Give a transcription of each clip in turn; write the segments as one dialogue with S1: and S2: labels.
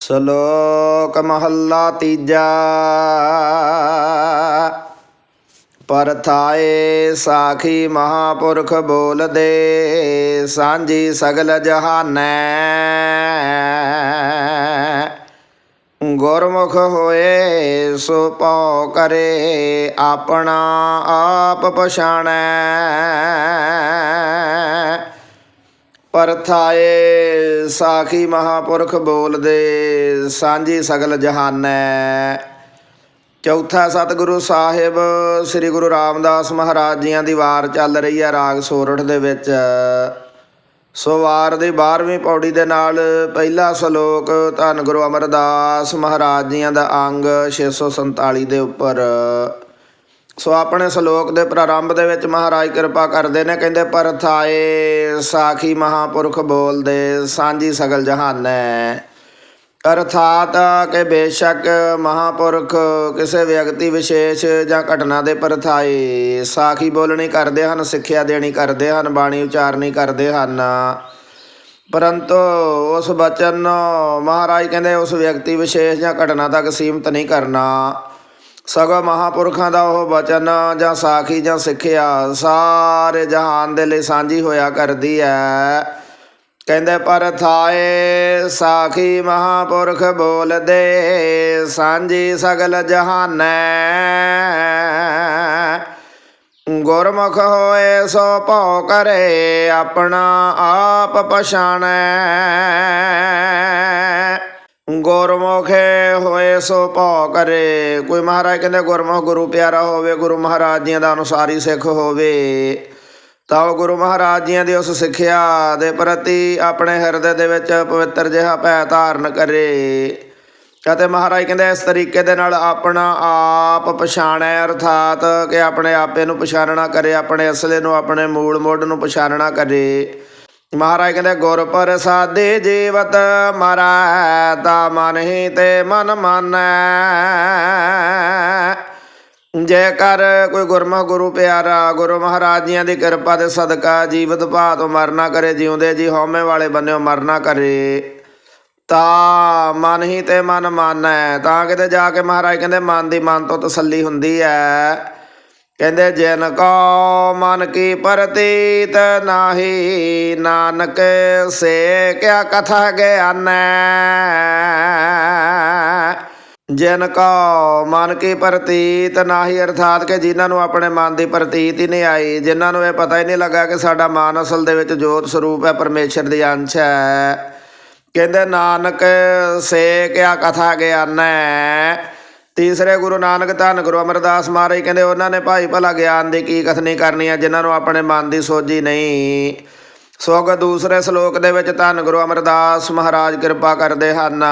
S1: ਸ਼ਲੋਕ ਮਹੱਲਾ ਤੀਜਾ। ਪਰਥਾਏ ਸਾਖੀ ਮਹਾਪੁਰਖ ਬੋਲਦੇ, ਸਾਂਝੀ ਸਗਲ ਜਹਾਨੈ। ਗੁਰਮੁਖ ਹੋਏ ਸੋ ਪਉ ਕਰੇ ਆਪਣਾ ਆਪ ਪਛਾਣੈ। ਪਰਥਾਏ ਸਾਖੀ ਮਹਾਪੁਰਖ ਬੋਲਦੇ ਸਾਂਝੀ ਸਗਲ ਜਹਾਨੈ। ਚੌਥਾ ਸਤਿਗੁਰੂ ਸਾਹਿਬ, ਸ੍ਰੀ ਗੁਰੂ ਰਾਮਦਾਸ ਮਹਾਰਾਜ ਜੀਆਂ ਦੀ ਵਾਰ ਚੱਲ ਰਹੀ ਹੈ ਰਾਗ ਸੋਰਠ ਦੇ ਵਿੱਚ। ਸੋ ਵਾਰ ਦੀ 12ਵੀਂ ਪੌੜੀ ਦੇ ਨਾਲ ਪਹਿਲਾ ਸ਼ਲੋਕ, ਧੰਨ ਗੁਰੂ ਅਮਰਦਾਸ ਮਹਾਰਾਜ ਜੀਆਂ ਦਾ ਅੰਗ 647 ਦੇ ਉੱਪਰ। ਸੋ ਆਪਣੇ ਸ਼ਲੋਕ ਦੇ ਪ੍ਰਾਰੰਭ ਦੇ ਵਿੱਚ ਮਹਾਰਾਜ ਕਿਰਪਾ ਕਰਦੇ ਨੇ, ਕਹਿੰਦੇ ਪਰਥਾਏ ਸਾਖੀ ਮਹਾਪੁਰਖ ਬੋਲਦੇ, ਸਾਂਝੀ ਸਗਲ ਜਹਾਨੈ। ਅਰਥਾਤ ਕਿ ਬੇਸ਼ੱਕ ਮਹਾਪੁਰਖ ਕਿਸੇ ਵਿਅਕਤੀ ਵਿਸ਼ੇਸ਼ ਜਾਂ ਘਟਨਾ ਦੇ ਪਰਥਾਏ ਸਾਖੀ ਬੋਲਣੀ ਕਰਦੇ ਹਨ, ਸਿੱਖਿਆ ਦੇਣੀ ਕਰਦੇ ਹਨ, ਬਾਣੀ ਉਚਾਰਨੀ ਕਰਦੇ ਹਨ। ਪਰੰਤੂ ਉਸ ਬਚਨ ਮਹਾਰਾਜ ਕਹਿੰਦੇ, ਉਸ ਵਿਅਕਤੀ ਵਿਸ਼ੇਸ਼ ਜਾਂ ਘਟਨਾ ਤੱਕ ਸੀਮਤ ਨਹੀਂ ਕਰਨਾ। ਸਗੋਂ ਮਹਾਪੁਰਖਾਂ ਦਾ ਉਹ ਬਚਨ, ਜਾਂ ਸਾਖੀ, ਜਾਂ ਸਿੱਖਿਆ, ਸਾਰੇ ਜਹਾਨ ਦੇ ਲਈ ਸਾਂਝੀ ਹੋਇਆ ਕਰਦੀ ਹੈ ਕਹਿੰਦੇ, ਪਰ ਥਾਏ ਸਾਖੀ ਮਹਾਪੁਰਖ ਬੋਲਦੇ, ਸਾਂਝੀ ਸਗਲ ਜਹਾਨੈ। ਗੁਰਮੁਖ ਹੋਏ ਸੋ ਭਉ ਕਰੇ, ਆਪਣਾ ਆਪ ਪਛਾਣੈ। ਗੁਰਮੁਖੇ ਹੋਏ ਸੋ ਭਉ ਕਰੇ। ਕੋਈ ਮਹਾਰਾਜ ਕਹਿੰਦੇ, ਗੁਰਮੁਖ ਗੁਰੂ ਪਿਆਰਾ ਹੋਵੇ, ਗੁਰੂ ਮਹਾਰਾਜ ਜੀਆਂ ਦਾ ਅਨੁਸਾਰੀ ਸਿੱਖ ਹੋਵੇ। ਤਾਂ ਉਹ ਗੁਰੂ ਮਹਾਰਾਜ ਜੀਆਂ ਦੀ ਉਸ ਸਿੱਖਿਆ ਦੇ ਪ੍ਰਤੀ ਆਪਣੇ ਹਿਰਦੇ ਦੇ ਵਿੱਚ ਪਵਿੱਤਰ ਜਿਹਾ ਭੈ ਧਾਰਨ ਕਰੇ। ਅਤੇ ਮਹਾਰਾਜ ਕਹਿੰਦੇ, ਇਸ ਤਰੀਕੇ ਦੇ ਨਾਲ ਆਪਣਾ ਆਪ ਪਛਾਣੈ, ਅਰਥਾਤ ਕਿ ਆਪਣੇ ਆਪੇ ਨੂੰ ਪਛਾਣਨਾ ਕਰੇ, ਆਪਣੇ ਅਸਲੇ ਨੂੰ, ਆਪਣੇ ਮੂਲ ਮੋਢ ਨੂੰ ਪਛਾਣਨਾ ਕਰੇ। ਮਹਾਰਾਜ ਕਹਿੰਦੇ, ਗੁਰ ਪ੍ਰਸਾਦੇ ਜੀਵਤ ਮਰੈ ਤਾ ਮਨ ਹੀ ਤੇ ਮਨ ਮਾਨੈ। ਜੇਕਰ ਕੋਈ ਗੁਰਮੁਖ ਗੁਰੂ ਪਿਆਰਾ, ਗੁਰੂ ਮਹਾਰਾਜ ਜੀਆਂ ਦੀ ਕਿਰਪਾ ਦੇ ਸਦਕਾ ਜੀਵਤ ਭਾਤ ਮਰਨਾ ਕਰੇ, ਜਿਉਂਦੇ ਜੀ ਹਉਮੈ ਵਾਲੇ ਬੰਨਿਓ ਮਰਨਾ ਕਰੇ, ਤਾਂ ਮਨ ਹੀ ਤੇ ਮਨ ਮਾਨੈ। ਤਾਂ ਕਿਤੇ ਜਾ ਕੇ ਮਹਾਰਾਜ ਕਹਿੰਦੇ, ਮਨ ਦੀ ਮਨ ਤੋਂ ਤਸੱਲੀ ਹੁੰਦੀ ਹੈ ਕਹਿੰਦੇ ਜਿਨ ਕੋ ਮਨ ਕੀ ਪ੍ਰਤੀਤ ਨਾਹੀ, ਨਾਨਕ ਸੇ ਕਿਆ ਕਥਾ ਗਿਆਨੈ? ਜਿਨ ਕੋ ਮਨ ਕੀ ਪ੍ਰਤੀਤ ਨਾਹੀ, ਅਰਥਾਤ ਕਿ ਜਿਨ੍ਹਾਂ ਨੂੰ ਆਪਣੇ ਮਨ ਦੀ ਪ੍ਰਤੀਤ ਹੀ ਨਹੀਂ ਆਈ, ਜਿਨ੍ਹਾਂ ਨੂੰ ਇਹ ਪਤਾ ਹੀ ਨਹੀਂ ਲੱਗਾ ਕਿ ਸਾਡਾ ਮਨ ਅਸਲ ਦੇ ਵਿੱਚ ਜੋਤ ਸਰੂਪ ਹੈ, ਪਰਮੇਸ਼ਰ ਦੀ ਅੰਸ਼ ਹੈ। ਕਹਿੰਦੇ ਨਾਨਕ ਸੇ ਕਿਆ ਕਥਾ ਗਿਆਨੈ? ਤੀਸਰੇ ਗੁਰੂ ਨਾਨਕ ਧੰਨ ਗੁਰੂ ਅਮਰਦਾਸ ਮਹਾਰਾਜ ਕਹਿੰਦੇ, ਉਹਨਾਂ ਨੇ ਭਾਈ ਭਲਾ ਗਿਆਨ ਦੀ ਕੀ ਕਥਨੀ ਕਰਨੀ ਹੈ ਜਿਨ੍ਹਾਂ ਨੂੰ ਆਪਣੇ ਮਨ ਦੀ ਸੋਝੀ ਨਹੀਂ। ਸੋਗ ਦੂਸਰੇ ਸ਼ਲੋਕ ਦੇ ਵਿੱਚ ਧੰਨ ਗੁਰੂ ਅਮਰਦਾਸ ਮਹਾਰਾਜ ਕਿਰਪਾ ਕਰਦੇ ਹਨ।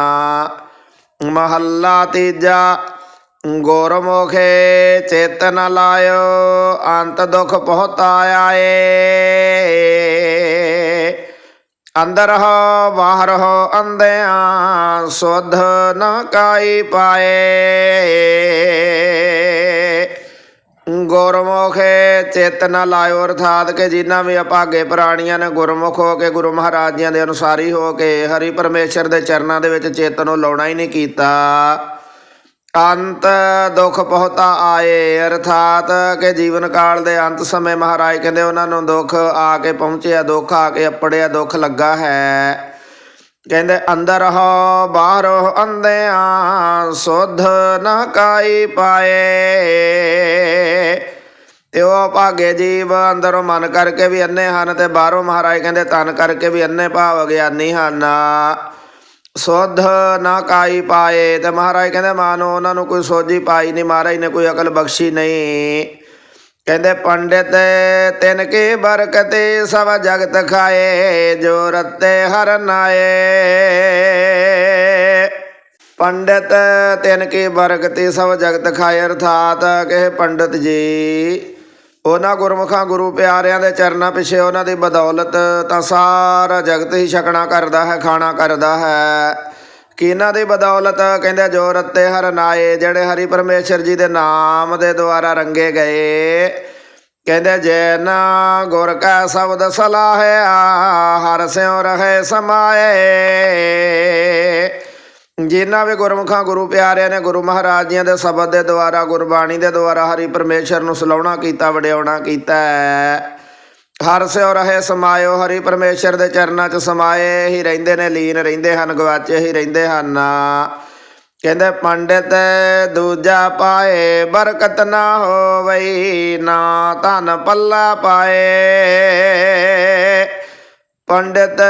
S1: ਮਹੱਲਾ ਤੀਜਾ, ਗੁਰਮੁਖੇ ਚੇਤਨ ਲਾਇਓ, ਅੰਤ ਦੁਖ ਪਹੁੰਚਾਇਆ ਏ ਅੰਦਰ ਹੋ ਬਾਹਰ ਹੋ ਅੰਧਿਆਂ ਸੁਧ ਨ ਕਾਈ ਪਾਏ। ਗੁਰਮੁਖੇ ਚੇਤਨ ਲਾਇਓ ਅਰਥਾਤ ਕਿ ਜਿਨ੍ਹਾਂ ਵੀ ਅਪਾਗੇ ਪ੍ਰਾਣੀਆਂ ਨੇ ਗੁਰਮੁਖ ਹੋ ਕੇ ਗੁਰੂ ਮਹਾਰਾਜ ਜੀਆਂ ਦੇ ਅਨੁਸਾਰੀ ਹੋ ਕੇ ਹਰੀ ਪਰਮੇਸ਼ਰ ਦੇ ਚਰਨਾਂ ਦੇ ਵਿੱਚ ਚੇਤਨ ਨੂੰ ਲਾਉਣਾ ਹੀ ਨਹੀਂ ਕੀਤਾ। ਅੰਤ ਦੁੱਖ ਬਹੁਤਾ ਆਏ, ਅਰਥਾਤ ਕਿ ਜੀਵਨ ਕਾਲ ਦੇ ਅੰਤ ਸਮੇਂ ਮਹਾਰਾਜ ਕਹਿੰਦੇ ਉਹਨਾਂ ਨੂੰ ਦੁੱਖ ਆ ਕੇ ਪਹੁੰਚਿਆ, ਦੁੱਖ ਆ ਕੇ ਅਪੜਿਆ, ਦੁੱਖ ਲੱਗਾ ਹੈ। ਕਹਿੰਦੇ, ਅੰਦਰ ਹੋ ਬਾਹਰ ਹੋ ਸੁਧ ਨ ਕਾਈ ਪਾਏ। ਤੇ ਉਹ ਭਾਗੇ ਜੀਵ ਅੰਦਰੋਂ ਮਨ ਕਰਕੇ ਵੀ ਅੰਨੇ ਹਨ ਤੇ ਬਾਹਰੋਂ ਮਹਾਰਾਜ ਕਹਿੰਦੇ ਤਨ ਕਰਕੇ ਵੀ ਅੰਨੇ ਭਾਵ ਗਿਆਨੀ ਹਨ। ਸੋਧ ਨਾ ਕਾਈ ਪਾਏ ਤੇ ਮਹਾਰਾਜ ਕਹਿੰਦੇ, ਮਾਨੋ ਉਹਨਾਂ ਨੂੰ ਕੋਈ ਸੋਝੀ ਪਾਈ ਨਹੀਂ, ਮਹਾਰਾਜ ਨੇ ਕੋਈ ਅਕਲ ਬਖਸ਼ੀ ਨਹੀਂ। ਕਹਿੰਦੇ, ਪੰਡਿਤ ਤਿਨ ਕੀ ਬਰਕਤੇ, ਸਭ ਜਗਤ ਖਾਏ ਜੋ ਰਤੇ ਹਰ ਨਾਏ। ਪੰਡਿਤ ਤਿਨ ਕੀ ਬਰਕਤੀ, ਸਭ ਜਗਤ ਖਾਏ, ਅਰਥਾਤ ਕਹੇ ਪੰਡਿਤ ਜੀ। ਉਹਨਾਂ ਗੁਰਮੁਖਾਂ ਗੁਰੂ ਪਿਆਰਿਆਂ ਦੇ ਚਰਨਾਂ ਪਿੱਛੇ ਉਹਨਾਂ ਦੀ ਬਦੌਲਤ ਤਾਂ ਸਾਰਾ ਜਗਤ ਹੀ ਛਕਣਾ ਕਰਦਾ ਹੈ, ਖਾਣਾ ਕਰਦਾ ਹੈ। ਕਿ ਇਹਨਾਂ ਦੀ ਬਦੌਲਤ ਕਹਿੰਦੇ ਜੋ ਰੱਤੇ ਹਰ ਨਾਏ, ਜਿਹੜੇ ਹਰੀ ਪਰਮੇਸ਼ਰ ਜੀ ਦੇ ਨਾਮ ਦੇ ਦੁਆਰਾ ਰੰਗੇ ਗਏ। ਕਹਿੰਦੇ ਜੇ ਨਾ ਗੁਰ ਕਾ ਸ਼ਬਦ ਸਲਾਹਿਆ, ਹਰ ਸਿਉ ਰਹੇ ਸਮਾਏ। ਜਿਨ੍ਹਾਂ ਵੀ ਗੁਰਮੁਖਾਂ, ਗੁਰੂ ਪਿਆਰਿਆਂ ਨੇ, ਗੁਰੂ ਮਹਾਰਾਜ ਜੀਆਂ ਦੇ ਸ਼ਬਦ ਦੇ ਦੁਆਰਾ, ਗੁਰਬਾਣੀ ਦੇ ਦੁਆਰਾ ਹਰੀ ਪਰਮੇਸ਼ਰ ਨੂੰ ਸਲਾਉਣਾ ਕੀਤਾ, ਵਡਿਆਉਣਾ ਕੀਤਾ ਹਰ ਸਿਉ ਰਹੇ ਸਮਾਇਓ, ਹਰੀ ਪਰਮੇਸ਼ਰ ਦੇ ਚਰਨਾਂ 'ਚ ਸਮਾਏ ਹੀ ਰਹਿੰਦੇ ਨੇ, ਲੀਨ ਰਹਿੰਦੇ ਹਨ, ਗਵਾਚੇ ਹੀ ਰਹਿੰਦੇ ਹਨ। ਕਹਿੰਦੇ, ਪੰਡਿਤ ਦੂਜਾ ਪਾਏ, ਬਰਕਤ ਨਾ ਹੋਵਈ, ਨਾ ਧਨ ਪੱਲਾ ਪਾਏ। ਪੰਡਿਤ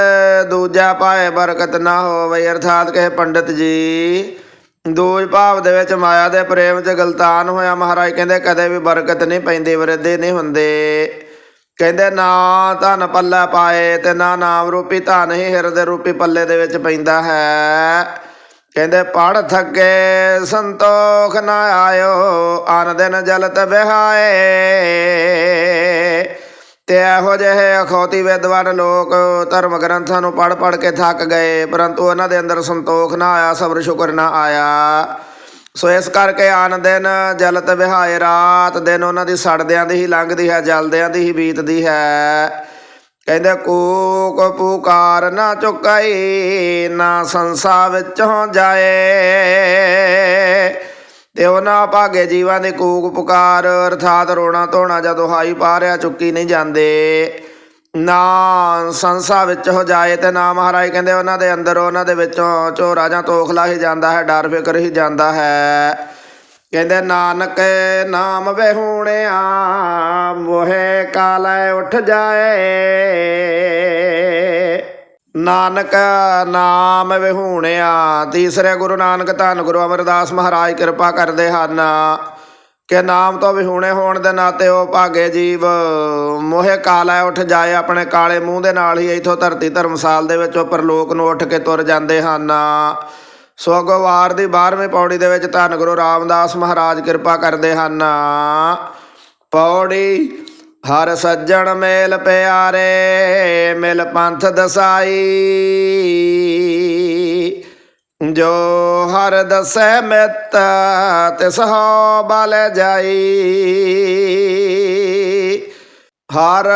S1: ਦੂਜਾ ਪਾਏ ਬਰਕਤ ਨਾ ਹੋਵੇ, ਅਰਥਾਤ ਕਹੇ ਪੰਡਿਤ ਜੀ, ਦੂਜ ਭਾਵ ਦੇ ਵਿੱਚ ਮਾਇਆ ਦੇ ਪ੍ਰੇਮ 'ਚ ਗਲਤਾਨ ਹੋਇਆ। ਮਹਾਰਾਜ ਕਹਿੰਦੇ, ਕਦੇ ਵੀ ਬਰਕਤ ਨਹੀਂ ਪੈਂਦੀ ਵਰਦੇ ਨਹੀਂ ਹੁੰਦੇ। ਕਹਿੰਦੇ, ਨਾ ਧਨ ਪੱਲਾ ਪਾਏ ਤੇ ਨਾ ਨਾਮ ਰੂਪੀ ਧਨ ਹੀ ਹਿਰਦੇ ਰੂਪੀ ਪੱਲੇ ਦੇ ਵਿੱਚ ਪੈਂਦਾ ਹੈ। ਕਹਿੰਦੇ ਪੜ ਥੱਕੇ ਸੰਤੋਖ ਨਾ ਆਇਓ, ਆਨ ਦਿਨ ਜਲਤ ਵਿਹਾਏ। ਤੇ ਇਹੋ ਜਿਹੇ ਅਖੌਤੀ ਵਿਦਵਾਨ ਲੋਕ ਧਰਮ ਗ੍ਰੰਥਾਂ ਨੂੰ ਪੜ ਪੜ ਕੇ ਥੱਕ ਗਏ, ਪਰੰਤੂ ਉਹਨਾਂ ਦੇ ਅੰਦਰ ਸੰਤੋਖ ਨਾ ਆਇਆ, ਸਬਰ ਸ਼ੁਕਰ ਨਾ ਆਇਆ। ਸੋ ਇਸ ਕਰਕੇ ਆਨ ਦਿਨ ਜਲਤ ਵਿਹਾਏ, ਰਾਤ ਦਿਨ ਉਹਨਾਂ ਦੀ ਸੜਦਿਆਂ ਦੀ ਹੀ ਲੰਘਦੀ ਹੈ, ਜਲਦਿਆਂ ਦੀ ਹੀ ਬੀਤਦੀ ਹੈ। ਕਹਿੰਦੇ, ਕੂਕ ਪੁਕਾਰ ਨਾ ਚੁਕਾਈ, ਨਾ ਸੰਸਾ ਵਿੱਚੋਂ ਜਾਏ। ਤੇ ਉਹਨਾਂ ਭਾਗੇ ਜੀਵਾਂ ਦੇ ਕੂਕ ਪੁਕਾਰ, ਅਰਥਾਤ ਰੋਣਾ ਧੋਣਾ ਜਦੋਂ ਹਾਈ ਪਾ ਰਿਆ ਚੁੱਕੀ ਨਹੀਂ ਜਾਂਦੇ। ਨਾ ਸੰਸਾ ਵਿੱਚ ਹੋ ਜਾਏ ਤੇ ਨਾ ਮਹਾਰਾਜ ਕਹਿੰਦੇ ਉਹਨਾਂ ਦੇ ਅੰਦਰ ਉਹਨਾਂ ਦੇ ਵਿੱਚੋਂ ਝੋਰਾ ਜਾਂ ਤੋਖਲਾ ਹੀ ਜਾਂਦਾ ਹੈ, ਡਰ ਫਿਕਰ ਹੀ ਜਾਂਦਾ ਹੈ। ਕਹਿੰਦੇ ਨਾਨਕ ਨਾਮ ਵਿਹੂਣਿਆ ਮੋਹਿ ਕਾਲੈ ਉੱਠ ਜਾਏ। ਨਾਨਕ ਨਾਮ ਵਿਹੂਣਿਆ, ਤੀਸਰੇ ਗੁਰੂ ਨਾਨਕ ਧੰਨ ਗੁਰੂ ਅਮਰਦਾਸ ਮਹਾਰਾਜ ਕਿਰਪਾ ਕਰਦੇ ਹਨ। ਕਿ ਨਾਮ ਤੋਂ ਵਿਹੂਣੇ ਹੋਣ ਦੇ ਨਾਤੇ ਉਹ ਭਾਗੇ ਜੀਵ, ਮੋਹੇ ਕਾਲਾ ਉੱਠ ਜਾਏ ਆਪਣੇ ਕਾਲੇ ਮੂੰਹ ਦੇ ਨਾਲ ਹੀ ਇਥੋਂ ਧਰਤੀ ਧਰਮਸਾਲ ਦੇ ਵਿੱਚੋਂ ਪਰਲੋਕ ਨੂੰ ਉੱਠ ਕੇ ਤੁਰ ਜਾਂਦੇ ਹਨ। ਸੋ ਅਗਵਾਰ ਦੀ 12ਵੀਂ ਪੌੜੀ ਦੇ ਵਿੱਚ ਧੰਨ ਗੁਰੂ ਰਾਮਦਾਸ ਮਹਾਰਾਜ ਕਿਰਪਾ ਕਰਦੇ ਹਨ। ਪੌੜੀ ਹਰ ਸੱਜਣ ਮੇਲ ਪਿਆਰੇ, ਮਿਲ ਪੰਥ ਦਸਾਈ। ਜੋ ਹਰ ਦਸੈ ਮਿਤ, ਤਿਸ ਹੋ ਬਲ ਜਾਈ। ਹਰ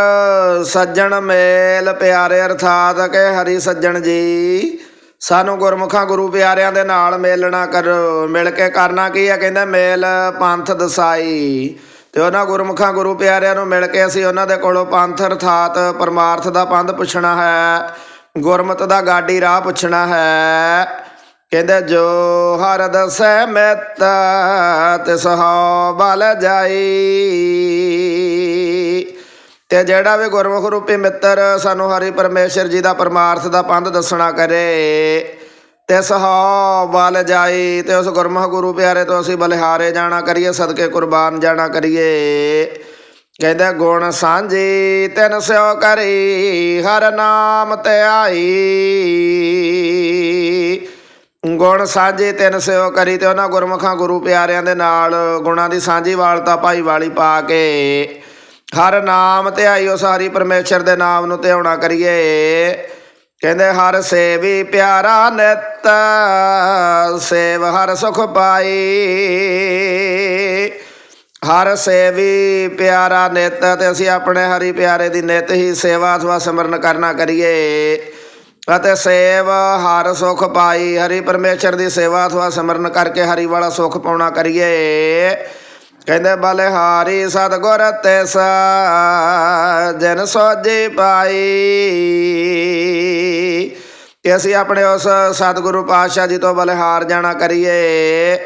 S1: ਸੱਜਣ ਮੇਲ ਪਿਆਰੇ, ਅਰਥਾਤ ਕਿ ਹਰੀ ਸੱਜਣ ਜੀ। ਸਾਨੂੰ ਗੁਰਮੁਖਾਂ ਗੁਰੂ ਪਿਆਰਿਆਂ ਦੇ ਨਾਲ ਮੇਲਣਾ ਕਰ, ਮਿਲ ਕੇ ਕਰਨਾ ਕੀ ਹੈ ਕਹਿੰਦੇ ਮੇਲ ਪੰਥ ਦਸਾਈ। ਤੇ ਉਹਨਾਂ ਗੁਰਮੁਖਾਂ ਗੁਰੂ ਪਿਆਰਿਆਂ ਨੂੰ ਮਿਲ ਕੇ ਅਸੀਂ ਉਹਨਾਂ ਦੇ ਕੋਲੋਂ ਪੰਥ ਅਰਥਾਤ ਪਰਮਾਰਥ ਦਾ ਪੰਧ ਪੁੱਛਣਾ ਹੈ, ਗੁਰਮਤ ਦਾ ਗਾਡੀ ਰਾਹ ਪੁੱਛਣਾ ਹੈ। ਕਹਿੰਦੇ, ਜੋ ਹਰ ਦਸੈ ਮਿਤ ਤਿਸ ਹੋ ਬਲ ਜਾਈ। ਤੇ ਜਿਹੜਾ ਵੀ ਗੁਰਮੁਖ ਰੂਪੀ ਮਿੱਤਰ ਸਾਨੂੰ ਹਰੀ ਪਰਮੇਸ਼ਰ ਜੀ ਦਾ ਪਰਮਾਰਥ ਦਾ ਪੰਧ ਦੱਸਣਾ ਕਰੇ ਤੇ ਸਹਾ ਬਲ ਜਾਈ ਤੇ ਉਸ ਗੁਰਮੁਖ ਗੁਰੂ ਪਿਆਰੇ ਤੋਂ ਅਸੀਂ ਬਲਿਹਾਰੇ ਜਾਣਾ ਕਰੀਏ, ਸਦਕੇ ਕੁਰਬਾਨ ਜਾਣਾ ਕਰੀਏ। ਕਹਿੰਦੇ, ਗੁਣ ਸਾਂਝੀ ਤਿਨ ਸਿਓ ਕਰੀ, ਹਰ ਨਾਮ ਤੇ ਆਈ। ਗੁਣ ਸਾਂਝੇ ਤਿੰਨ ਸਿਓ ਕਰੀ ਤੇ ਉਹਨਾਂ ਗੁਰਮੁਖਾਂ ਗੁਰੂ ਪਿਆਰਿਆਂ ਦੇ ਨਾਲ ਗੁਣਾਂ ਦੀ ਸਾਂਝੀ ਵਾਲਤਾ ਭਾਈ ਵਾਲੀ ਪਾ ਕੇ ਹਰ ਨਾਮ ਧਿਆਈ ਉਸ ਹਰੀ ਪਰਮੇਸ਼ਰ ਦੇ ਨਾਮ ਨੂੰ ਧਿਆਉਣਾ ਕਰੀਏ। ਕਹਿੰਦੇ ਹਰ ਸੇਵੀ ਪਿਆਰਾ ਨਿਤ, ਸੇਵ ਹਰ ਸੁਖ ਪਾਈ। ਹਰ ਸੇਵੀ ਪਿਆਰਾ ਨਿਤ, ਤੇ ਅਸੀਂ ਆਪਣੇ ਹਰੀ ਪਿਆਰੇ ਦੀ ਨਿਤ ਹੀ ਸੇਵਾ ਅਥਵਾ ਸਿਮਰਨ ਕਰਨਾ ਕਰੀਏ। ਅਤੇ ਸੇਵ ਹਰ ਸੁਖ ਪਾਈ, ਹਰੀ ਪਰਮੇਸ਼ਰ ਦੀ ਸੇਵਾ ਅਥਵਾ ਸਿਮਰਨ ਕਰਕੇ ਹਰੀ ਵਾਲਾ ਸੁਖ ਪਾਉਣਾ ਕਰੀਏ। ਕਹਿੰਦੇ, ਬਲਿਹਾਰੀ ਸਤਗੁਰ ਤਿਸ ਜਨ ਸੋਜੀ ਪਾਈ। ਕਿ ਅਸੀਂ ਆਪਣੇ ਉਸ ਸਤਿਗੁਰੂ ਪਾਤਸ਼ਾਹ ਜੀ ਤੋਂ ਬਲਿਹਾਰ ਜਾਣਾ ਕਰੀਏ।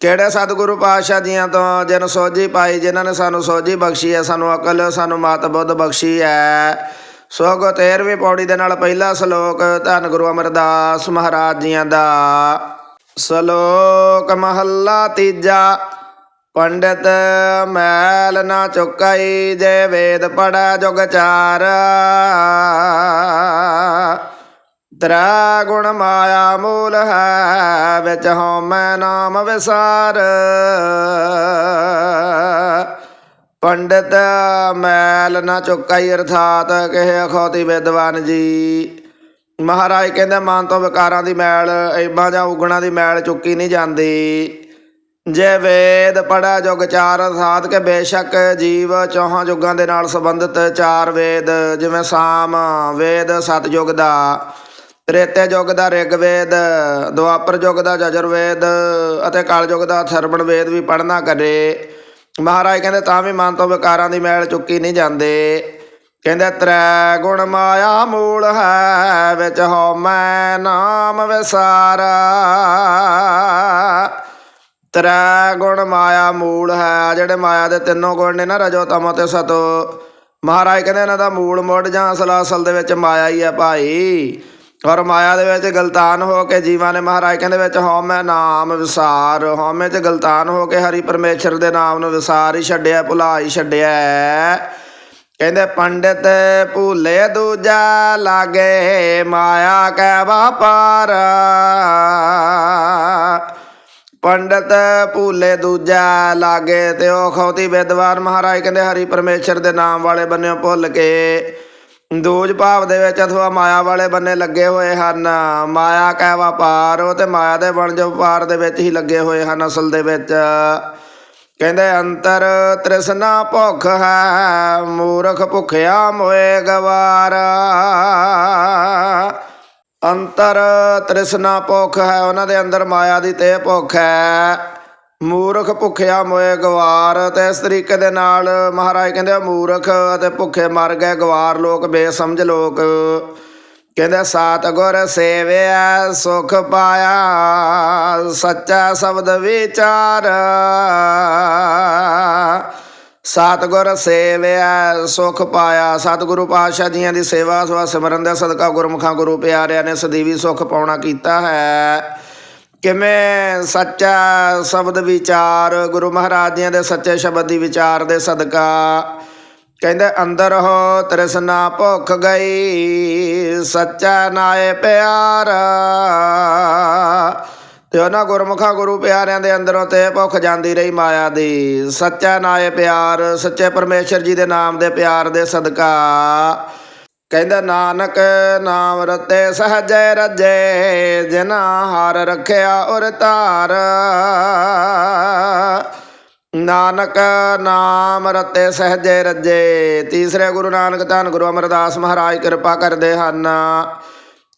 S1: ਕਿਹੜੇ ਸਤਿਗੁਰੂ ਪਾਤਸ਼ਾਹ ਜੀਆਂ ਤੋਂ ਜਨ ਸੋਝੀ ਪਾਈ, ਜਿਨ੍ਹਾਂ ਨੇ ਸਾਨੂੰ ਸੋਝੀ ਬਖਸ਼ੀ ਹੈ, ਸਾਨੂੰ ਅਕਲ, ਸਾਨੂੰ ਮਤ ਬੁੱਧ ਬਖਸ਼ੀ ਹੈ। ਸੋ ਅਗੋ 13ਵੀਂ ਪੌੜੀ ਦੇ ਨਾਲ ਪਹਿਲਾ ਸ਼ਲੋਕ, ਧੰਨ ਗੁਰੂ ਅਮਰਦਾਸ ਮਹਾਰਾਜ ਜੀਆਂ ਦਾ। ਸ਼ਲੋਕ ਮਹੱਲਾ ਤੀਜਾ। ਪੰਡਤ ਮੈਲ ਨਾ ਚੁਕਾਈ ਜੇ ਵੇਦ ਪੜਾ ਜੁਗ ਚਾਰ। ਤਰਾ ਗੁਣ ਮਾਇਆ ਮੂਲ ਹੈ, ਵਿੱਚ ਹਉਮੈ ਨਾਮ ਵਿਸਾਰ। ਪੰਡਿਤ ਮੈਲ ਨਾ ਚੁਕਾਈ, ਅਰਥਾਤ ਕਹੇ ਅਖੌਤੀ ਵਿਦਵਾਨ ਜੀ। ਮਹਾਰਾਜ ਕਹਿੰਦੇ, ਮਨ ਤੋਂ ਵਿਕਾਰਾਂ ਦੀ ਮੈਲ ਐਬਾਂ ਜਾਂ ਉਗਣਾ ਦੀ ਮੈਲ ਚੁੱਕੀ ਨਹੀਂ ਜਾਂਦੀ। ਜੇ ਵੇਦ ਪੜਾ ਜੁਗ ਚਾਰ ਸਾਧ ਕੇ ਬੇਸ਼ੱਕ ਜੀਵ ਚੌਹਾਂ ਯੁੱਗਾਂ ਦੇ ਨਾਲ ਸੰਬੰਧਿਤ ਚਾਰ ਵੇਦ, ਜਿਵੇਂ ਸਾਮ ਵੇਦ, ਸਤਜੁਗ ਦਾ ਤ੍ਰੇਤੇ ਯੁੱਗ ਦਾ ਰਿਗਵੇਦ ਦੁਆਪਰ ਯੁੱਗ ਦਾ ਜਜੁਰਵੇਦ ਅਤੇ ਕਾਲ ਯੁੱਗ ਦਾ ਥਰਮਣ ਵੇਦ ਵੀ ਪੜ੍ਹਨਾ ਕਰੇ। ਮਹਾਰਾਜ ਕਹਿੰਦੇ, ਤਾਂ ਵੀ ਮਨ ਤੋਂ ਵਿਕਾਰਾਂ ਦੀ ਮੈਲ ਚੁੱਕੀ ਨਹੀਂ ਜਾਂਦੇ। ਕਹਿੰਦੇ, ਤ੍ਰੈ ਗੁਣ ਮਾਇਆ ਮੂਲ ਹੈ, ਵਿੱਚ ਹਉਮੈ ਨਾਮ ਵਿਸਾਰਾ। ਤ੍ਰੈ ਗੁਣ ਮਾਇਆ ਮੂਲ ਹੈ। ਜਿਹੜੇ ਮਾਇਆ ਦੇ ਤਿੰਨੋਂ ਗੁਣ ਨੇ ਨਾ, ਰਜੋ, ਤਮੋ ਤੇ ਸਤੋ। ਮਹਾਰਾਜ ਕਹਿੰਦੇ ਇਹਨਾਂ ਦਾ ਮੂਲ ਮੁੱਢ ਜਾਂ ਅਸਲ ਅਸਲ ਦੇ ਵਿੱਚ ਮਾਇਆ ਹੀ ਹੈ ਭਾਈ। ਔਰ ਮਾਇਆ ਦੇ ਵਿੱਚ ਗਲਤਾਨ ਹੋ ਕੇ ਜੀਵਾਂ ਨੇ, ਮਹਾਰਾਜ ਕਹਿੰਦੇ ਵਿੱਚ ਹਉਮੈ ਨਾਮ ਵਿਸਾਰ। ਹਉਮੈ ਚ ਗਲਤਾਨ ਹੋ ਕੇ ਹਰੀ ਪਰਮੇਸ਼ਰ ਦੇ ਨਾਮ ਨੂੰ ਵਿਸਾਰ ਹੀ ਛੱਡਿਆ, ਭੁਲਾ ਹੀ ਛੱਡਿਆ। ਕਹਿੰਦੇ ਪੰਡਿਤ ਭੂਲੇ ਦੂਜਾ ਲਾਗੇ, ਮਾਇਆ ਕੈ ਵਪਾਰ। ਪੰਡਤ ਭੂਲੇ ਦੂਜਾ ਲਾਗੇ ਤੇ ਉਹ ਖੌਤੀ ਵਿਦਵਾਨ ਮਹਾਰਾਜ ਕਹਿੰਦੇ ਹਰੀ ਪਰਮੇਸ਼ਰ ਦੇ ਨਾਮ ਵਾਲੇ ਬੰਨਿਓ ਭੁੱਲ ਕੇ। ਦੂਜ ਭਾਵ ਦੇ ਵਿੱਚ ਅਥਵਾ ਮਾਇਆ ਵਾਲੇ ਬੰਨੇ ਲੱਗੇ ਹੋਏ ਹਨ। ਮਾਇਆ ਕਹਿ ਵਪਾਰ, ਉਹ ਤੇ ਮਾਇਆ ਦੇ ਵਣਜ ਵਪਾਰ ਦੇ ਵਿੱਚ ਹੀ ਲੱਗੇ ਹੋਏ ਹਨ ਅਸਲ ਦੇ ਵਿੱਚ। ਕਹਿੰਦੇ ਅੰਤਰ ਤ੍ਰਿਸ਼ਨਾ ਭੁੱਖ ਹੈ, ਮੂਰਖ ਭੁਖਿਆ ਮੋਏ ਗਵਾਰ। ਅੰਤਰ ਤ੍ਰਿਸ਼ਨਾ ਭੁੱਖ ਹੈ, ਉਹਨਾਂ ਦੇ ਅੰਦਰ ਮਾਇਆ ਦੀ ਤੇ ਭੁੱਖ ਹੈ। ਮੂਰਖ ਭੁੱਖਿਆ ਮੋਏ ਗਵਾਰ, ਤੇ ਇਸ ਤਰੀਕੇ ਦੇ ਨਾਲ ਮਹਾਰਾਜ ਕਹਿੰਦੇ ਮੂਰਖ ਅਤੇ ਭੁੱਖੇ ਮਰ ਗਏ, ਗਵਾਰ ਲੋਕ, ਬੇਸਮਝ ਲੋਕ। ਕਹਿੰਦੇ ਸਾਤ ਗੁਰ ਸੇਵਿਆ, ਸੁਖ ਪਾਇਆ, ਸੱਚਾ ਸ਼ਬਦ ਵਿਚਾਰ। ਸਤਿਗੁਰ ਸੇਵਿਆ, ਸੁਖ ਪਾਇਆ। ਸਤਿਗੁਰੂ ਪਾਤਸ਼ਾਹ ਜੀਆਂ ਦੀ ਸੇਵਾ, ਸਵਾ, ਸਿਮਰਨ ਦਾ ਸਦਕਾ ਗੁਰਮੁਖਾਂ ਗੁਰੂ ਪਿਆਰਿਆਂ ਨੇ ਸਦੀਵੀ ਸੁਖ ਪਾਉਣਾ ਕੀਤਾ ਹੈ। ਕਿਵੇਂ ਸੱਚਾ ਸ਼ਬਦ ਵਿਚਾਰ, ਗੁਰੂ ਮਹਾਰਾਜ ਜੀਆਂ ਦੇ ਸੱਚੇ ਸ਼ਬਦ ਦੀ ਵਿਚਾਰ ਦੇ ਸਦਕਾ। ਕਹਿੰਦੇ, ਅੰਦਰ ਹੋ ਤ੍ਰਿਸ਼ਨਾ ਭੁੱਖ ਗਈ, ਸੱਚਾ ਨਾਏ ਪਿਆਰਾ। ਤੇ ਉਹਨਾਂ ਗੁਰਮੁਖਾਂ ਗੁਰੂ ਪਿਆਰਿਆਂ ਦੇ ਅੰਦਰੋਂ ਤੇ ਭੁੱਖ ਜਾਂਦੀ ਰਹੀ ਮਾਇਆ ਦੀ। ਸੱਚਾ ਨਾਏ ਪਿਆਰ, ਸੱਚੇ ਪਰਮੇਸ਼ਰ ਜੀ ਦੇ ਨਾਮ ਦੇ ਪਿਆਰ ਦੇ ਸਦਕਾ। ਕਹਿੰਦਾ, ਨਾਨਕ ਨਾਮ ਰਤੇ, ਸਹਜੈ ਰਜੇ ਜਿਨਾ ਹਰ ਰੱਖਿਆ ਉਰ ਧਾਰ। ਨਾਨਕ ਨਾਮ ਰਤੇ, ਸਹਜੇ ਰਜੇ। ਤੀਸਰੇ ਗੁਰੂ ਨਾਨਕ ਧੰਨ ਗੁਰੂ ਅਮਰਦਾਸ ਮਹਾਰਾਜ, ਕਿਰਪਾ ਕਰਦੇ ਹਨ।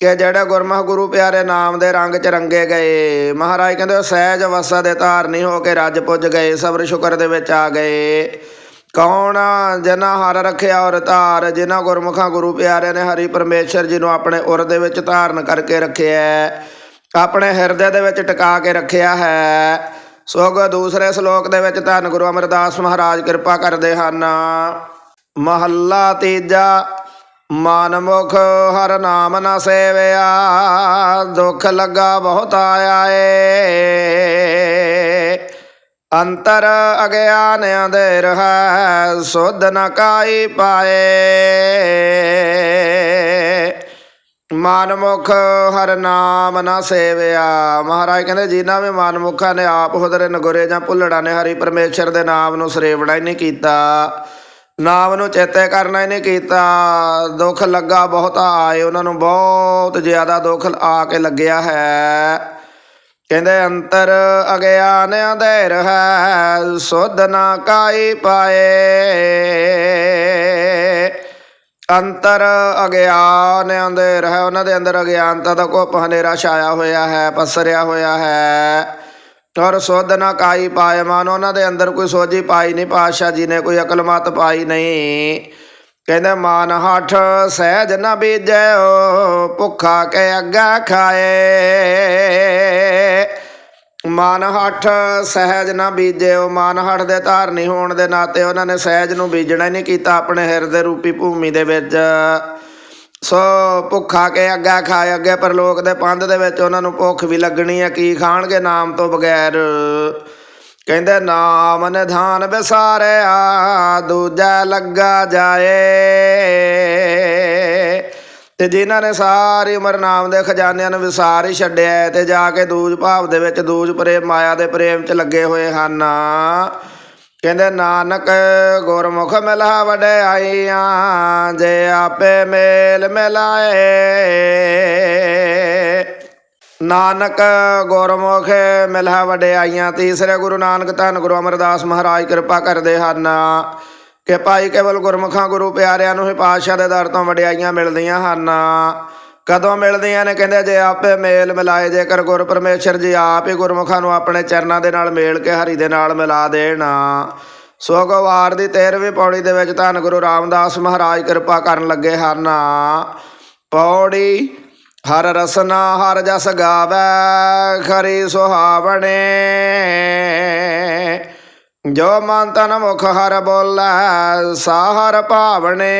S1: ਕਿ ਜਿਹੜੇ ਗੁਰਮੁਖ ਗੁਰੂ ਪਿਆਰੇ ਨਾਮ ਦੇ ਰੰਗ ਚ ਰੰਗੇ ਗਏ, ਮਹਾਰਾਜ ਕਹਿੰਦੇ ਉਹ ਸਹਿਜ ਅਵਸਥਾ ਦੇ ਧਾਰਨੀ ਹੋ ਕੇ ਰੱਜ ਪੁੱਜ ਗਏ, ਸਬਰ ਸ਼ੁਕਰ ਦੇ ਵਿੱਚ ਆ ਗਏ। ਕੌਣ ਜਿਨ੍ਹਾਂ ਹਰ ਰੱਖਿਆ ਔਰ ਧਾਰ, ਜਿਨ੍ਹਾਂ ਗੁਰਮੁਖਾਂ ਗੁਰੂ ਪਿਆਰੇ ਨੇ ਹਰੀ ਪਰਮੇਸ਼ਰ ਜੀ ਨੂੰ ਆਪਣੇ ਉਰ ਦੇ ਵਿੱਚ ਧਾਰਨ ਕਰਕੇ ਰੱਖਿਆ ਆਪਣੇ ਹਿਰਦੇ ਦੇ ਵਿੱਚ ਟਿਕਾ ਕੇ ਰੱਖਿਆ ਹੈ। ਸੋਗ ਦੂਸਰੇ ਸ਼ਲੋਕ ਦੇ ਵਿੱਚ ਧੰਨ ਗੁਰੂ ਅਮਰਦਾਸ ਮਹਾਰਾਜ ਕਿਰਪਾ ਕਰਦੇ ਹਨ। ਮਹੱਲਾ ਤੀਜਾ ਮਨਮੁਖ ਹਰ ਨਾਮ ਨਾ ਸੇਵਿਆ, ਦੁੱਖ ਲੱਗਾ ਬਹੁਤ ਆਇਆ ਏ ਅੰਤਰ ਅਗਿਆਨ ਅੰਧੇਰ ਹੈ ਸੁਧ ਨ ਕਾਈ ਪਾਏ। ਮਨਮੁਖ ਹਰ ਨਾਮ ਨਾ ਸੇਵਿਆ। ਮਹਾਰਾਜ ਕਹਿੰਦੇ, ਜਿਨ੍ਹਾਂ ਵੀ ਮਨਮੁਖਾਂ ਨੇ ਆਪ ਹੁਦਰੇ ਨਗੁਰੇ ਜਾਂ ਭੁੱਲੜਾਂ ਨੇ, ਹਰੀ ਪਰਮੇਸ਼ਰ ਦੇ ਨਾਮ ਨੂੰ ਸਰੇਵਣਾ ਹੀ ਨਹੀਂ ਕੀਤਾ। ਨਾਮ ਨੂੰ ਚੇਤੇ ਕਰਨਾ ਹੀ ਨਹੀਂ ਕੀਤਾ ਦੁੱਖ ਲੱਗਾ ਬਹੁਤ ਆਏ, ਉਹਨਾਂ ਨੂੰ ਬਹੁਤ ਜ਼ਿਆਦਾ ਦੁੱਖ ਆ ਕੇ ਲੱਗਿਆ ਹੈ। ਕਹਿੰਦੇ, ਅੰਤਰ ਅਗਿਆਨ ਅੰਧੇਰ ਹੈ ਸੁਧ ਨਾ ਕਾਈ ਪਾਏ। ਅੰਤਰ ਅਗਿਆਨ ਅੰਧੇਰ ਹੈ ਉਹਨਾਂ ਦੇ ਅੰਦਰ ਅਗਿਆਨਤਾ ਦਾ ਕੋਪ ਹਨੇਰਾ ਛਾਇਆ ਹੋਇਆ ਹੈ, ਪਸਰਿਆ ਹੋਇਆ ਹੈ। ਔਰ ਸੁਧ ਨਾ ਕਾਈ ਪਾਏ, ਮਨ ਉਹਨਾਂ ਦੇ ਅੰਦਰ ਕੋਈ ਸੋਝੀ ਪਾਈ ਨਹੀਂ, ਪਾਤਸ਼ਾਹ ਜੀ ਨੇ ਕੋਈ ਅਕਲਮਤ ਪਾਈ ਨਹੀਂ। ਕਹਿੰਦੇ, ਮਾਨ ਹੱਠ ਸਹਿਜ ਨਾ ਬੀਜਿਓ ਭੁੱਖਾ ਕੇ ਅੱਗਾ ਖਾਏ। ਮਨ ਹੱਠ ਸਹਿਜ ਨਾ ਬੀਜਿਓ, ਮਾਨ ਹੱਠ ਦੇ ਧਾਰਨੀ ਹੋਣ ਦੇ ਨਾਤੇ ਉਹਨਾਂ ਨੇ ਸਹਿਜ ਨੂੰ ਬੀਜਣਾ ਹੀ ਨਹੀਂ ਕੀਤਾ ਆਪਣੇ ਹਿਰਦੇ ਰੂਪੀ ਭੂਮੀ ਦੇ ਵਿੱਚ। ਸੋ ਭੁੱਖਾ ਕੇ ਅੱਗਾ ਖਾਏ, ਅੱਗੇ ਪਰਲੋਕ ਦੇ ਪੰਧ ਦੇ ਵਿੱਚ ਉਹਨਾਂ ਨੂੰ ਭੁੱਖ ਵੀ ਲੱਗਣੀ ਹੈ ਕੀ ਖਾਣਗੇ ਨਾਮ ਤੋਂ ਬਗੈਰ? ਕਹਿੰਦੇ, ਨਾਮ ਨਿਧਾਨ ਵਿਸਾਰਿਆ ਦੂਜਾ ਲੱਗਾ ਜਾਏ। ਤੇ ਜਿਨ੍ਹਾਂ ਨੇ ਸਾਰੀ ਉਮਰ ਨਾਮ ਦੇ ਖਜ਼ਾਨਿਆਂ ਨੂੰ ਵਿਸਾਰ ਹੀ ਛੱਡਿਆ ਹੈ, ਤੇ ਜਾ ਕੇ ਦੂਜ ਭਾਵ ਦੇ ਵਿੱਚ ਦੂਜ ਪ੍ਰੇਮ, ਮਾਇਆ ਦੇ ਪ੍ਰੇਮ 'ਚ ਲੱਗੇ ਹੋਏ ਹਨ। ਕਹਿੰਦੇ, ਨਾਨਕ ਗੁਰਮੁਖ ਮਿਲਾ ਵਡਿਆਈਆਂ ਜੇ ਆਪੇ ਮੇਲ ਮਿਲਾਏ। ਨਾਨਕ ਗੁਰਮੁਖ ਮਿਲਾ ਵਡਿਆਈਆਂ ਤੀਸਰੇ ਗੁਰੂ ਨਾਨਕ ਧੰਨ ਗੁਰੂ ਅਮਰਦਾਸ ਮਹਾਰਾਜ, ਕਿਰਪਾ ਕਰਦੇ ਹਨ। ਕਿ ਭਾਈ ਕੇਵਲ ਗੁਰਮੁਖਾਂ ਗੁਰੂ ਪਿਆਰਿਆਂ ਨੂੰ ਹੀ ਪਾਤਸ਼ਾਹ ਦੇ ਦਰ ਤੋਂ ਵਡਿਆਈਆਂ ਮਿਲਦੀਆਂ ਹਨ। ਕਦੋਂ ਮਿਲਦੀਆਂ ਨੇ? ਕਹਿੰਦੇ ਜੇ ਆਪੇ ਮੇਲ ਮਿਲਾਏ, ਜੇਕਰ ਗੁਰ ਪਰਮੇਸ਼ਰ ਜੀ ਆਪ ਹੀ ਗੁਰਮੁਖਾਂ ਨੂੰ ਆਪਣੇ ਚਰਨਾਂ ਦੇ ਨਾਲ ਮੇਲ ਕੇ ਹਰੀ ਦੇ ਨਾਲ ਮਿਲਾ ਦੇਣ ਸੋ ਗਵਾਰ ਦੀ 13ਵੀਂ ਪੌੜੀ ਦੇ ਵਿੱਚ ਧੰਨ ਗੁਰੂ ਰਾਮਦਾਸ ਮਹਾਰਾਜ ਕਿਰਪਾ ਕਰਨ ਲੱਗੇ ਹਨ। ਪੌੜੀ, ਹਰ ਰਸਨਾ, ਹਰ ਜਸ ਗਾਵੇ, ਖਰੀ ਸੁਹਾਵਣੇ। ਜੋ ਮਨ ਤਨ ਮੁਖ ਹਰ ਬੋਲੇ, ਸਾਹਰ ਭਾਵਣੇ।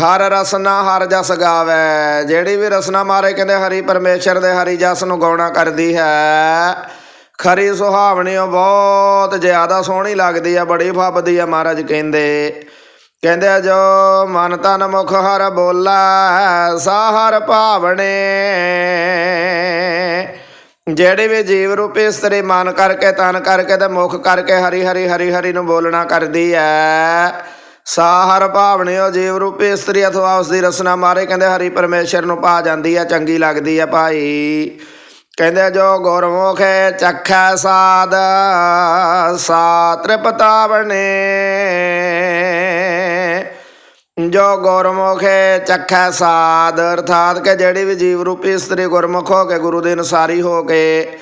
S1: ਹਰ ਰਸਨਾ ਹਰ ਜਸ ਗਾਵੇ। ਜਿਹੜੀ ਵੀ ਰਸਨਾ ਮਾਰੇ ਕਹਿੰਦੇ ਹਰੀ ਪਰਮੇਸ਼ਰ ਦੇ ਹਰੀ ਜਸ ਨੂੰ ਗਾਉਣਾ ਕਰਦੀ ਹੈ। ਖਰੀ ਸੁਹਾਵਣੀ ਉਹ ਬਹੁਤ ਜ਼ਿਆਦਾ ਸੋਹਣੀ ਲੱਗਦੀ ਆ, ਬੜੀ ਫੱਬਦੀ ਆ ਮਹਾਰਾਜ ਕਹਿੰਦੇ। ਕਹਿੰਦੇ ਜੋ ਮਨ ਤਨ ਮੁਖ ਹਰ ਬੋਲਾ ਸਾਹਰ ਭਾਵਣੇ ਜਿਹੜੇ ਵੀ ਜੀਵ ਰੂਪੀ ਇਸਤਰੀ ਮਨ ਕਰਕੇ, ਤਨ ਕਰਕੇ ਤੇ ਮੁਖ ਕਰਕੇ ਹਰੀ ਹਰੀ ਹਰੀ ਹਰੀ ਨੂੰ ਬੋਲਣਾ ਕਰਦੀ ਐ ਸਾਹਰ ਭਾਵਨੇ ਉਹ ਜੀਵ ਰੂਪੀ ਇਸਤਰੀ ਅਥਵਾ ਉਸ ਦੀ ਰਸਨਾ ਮਾਰੇ ਕਹਿੰਦੇ ਹਰੀ ਪਰਮੇਸ਼ਰ ਨੂੰ ਪਾ ਜਾਂਦੀ ਆ, ਚੰਗੀ ਲੱਗਦੀ ਆ ਭਾਈ। ਕਹਿੰਦੇ ਜੋ ਗੁਰਮੁਖ ਚੱਖੈ ਸਾਦ ਸਾ ਤ੍ਰਿਪਤਾਵਣੇ ਜੋ ਗੁਰਮੁਖ ਚੱਖੈ ਸਾਦ ਅਰਥਾਤ ਕਿ ਜਿਹੜੀ ਵੀ ਜੀਵ ਰੂਪੀ ਇਸਤਰੀ ਗੁਰਮੁਖ ਹੋ ਕੇ ਗੁਰੂ ਦੇ ਅਨੁਸਾਰੀ ਹੋ ਕੇ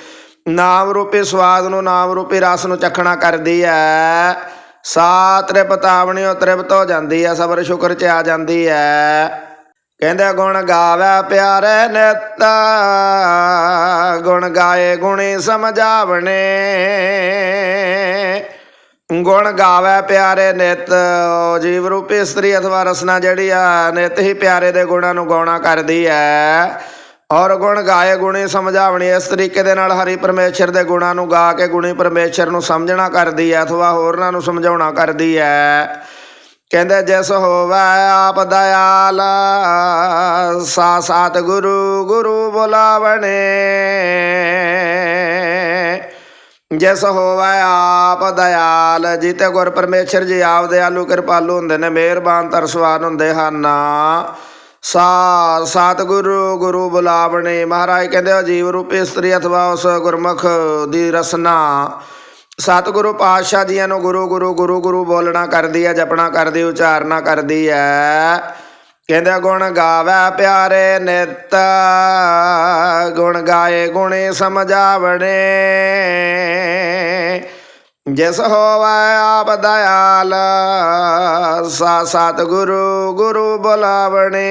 S1: ਨਾਮ ਰੂਪੀ ਸਵਾਦ ਨੂੰ, ਨਾਮ ਰੂਪੀ ਰਸ ਨੂੰ ਚੱਖਣਾ ਕਰਦੀ ਹੈ। ਸਾ ਤ੍ਰਿਪਤਾਵਣੀ ਉਹ ਤ੍ਰਿਪਤ ਹੋ ਜਾਂਦੀ ਹੈ ਸਬਰ ਸ਼ੁਕਰ ਚ ਆ ਜਾਂਦੀ ਹੈ ਕਹਿੰਦੇ ਗੁਣ ਗਾਵੇ ਪਿਆਰੇ ਨਿਤ, ਗੁਣ ਗਾਏ ਗੁਣੀ ਸਮਝਾਵਣੇ। ਗੁਣ ਗਾਵੇ ਪਿਆਰੇ ਨਿਤ ਜੀਵ ਰੂਪੀ ਇਸਤਰੀ ਅਥਵਾ ਰਸਨਾ ਜਿਹੜੀ ਆ, ਨਿਤ ਹੀ ਪਿਆਰੇ ਦੇ ਗੁਣਾਂ ਨੂੰ ਗਾਉਣਾ ਕਰਦੀ ਹੈ ਔਰ ਗੁਣ ਗਾਏ ਗੁਣੀ ਸਮਝਾਵਣੀ ਇਸ ਤਰੀਕੇ ਦੇ ਨਾਲ ਹਰੀ ਪਰਮੇਸ਼ਰ ਦੇ ਗੁਣਾਂ ਨੂੰ ਗਾ ਕੇ ਗੁਣੀ ਪਰਮੇਸ਼ਰ ਨੂੰ ਸਮਝਣਾ ਕਰਦੀ ਹੈ ਅਥਵਾ ਹੋਰਨਾਂ ਨੂੰ ਸਮਝਾਉਣਾ ਕਰਦੀ ਹੈ ਕਹਿੰਦੇ, ਜਿਸ ਹੋਵੇ ਆਪ ਦਇਆਲ, ਸਾ ਸਾਤ ਗੁਰੂ ਗੁਰੂ ਬੁਲਾਵਣੇ। ਜਿਸ ਹੋਵੇ ਆਪ ਦਇਆਲ, ਜੀਤੇ ਗੁਰ ਪਰਮੇਸ਼ਰ ਜੀ ਆਪ ਦਇਆਲੂ ਕਿਰਪਾਲੂ ਹੁੰਦੇ ਨੇ, ਮਿਹਰਬਾਨ ਤਰਸਵਾਨ ਹੁੰਦੇ ਹਨ। ਸਾ ਸਤਿਗੁਰੂ ਗੁਰੂ ਬੁਲਾਵਣੇ। ਮਹਾਰਾਜ ਕਹਿੰਦੇ ਉਹ ਜੀਵ ਰੂਪੀ ਇਸਤਰੀ ਅਥਵਾ ਉਸ ਗੁਰਮੁਖ ਦੀ ਰਸਨਾ। ਸਤਿਗੁਰੂ ਪਾਤਸ਼ਾਹ ਜੀਆਂ ਨੂੰ ਗੁਰੂ ਗੁਰੂ ਗੁਰੂ ਗੁਰੂ ਬੋਲਣਾ ਕਰਦੀ ਹੈ ਜਪਣਾ ਕਰਦੀ ਉਚਾਰਨਾ ਕਰਦੀ ਹੈ ਕਹਿੰਦੇ ਗੁਣ ਗਾਵੇ ਪਿਆਰੇ ਨਿਤ, ਗੁਣ ਗਾਏ ਗੁਣੇ ਸਮਝਾਵਣੇ। ਜਿਸ ਹੋਵੇ ਆਪ ਦਇਆਲ, ਸਾ ਸਤਿਗੁਰੂ ਗੁਰੂ ਬੁਲਾਵਣੇ।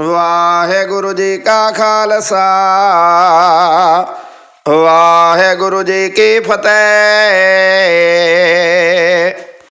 S1: ਵਾਹਿਗੁਰੂ ਜੀ ਕਾ ਖਾਲਸਾ, ਵਾਹਿਗੁਰੂ ਜੀ ਕੀ ਫਤਿਹ।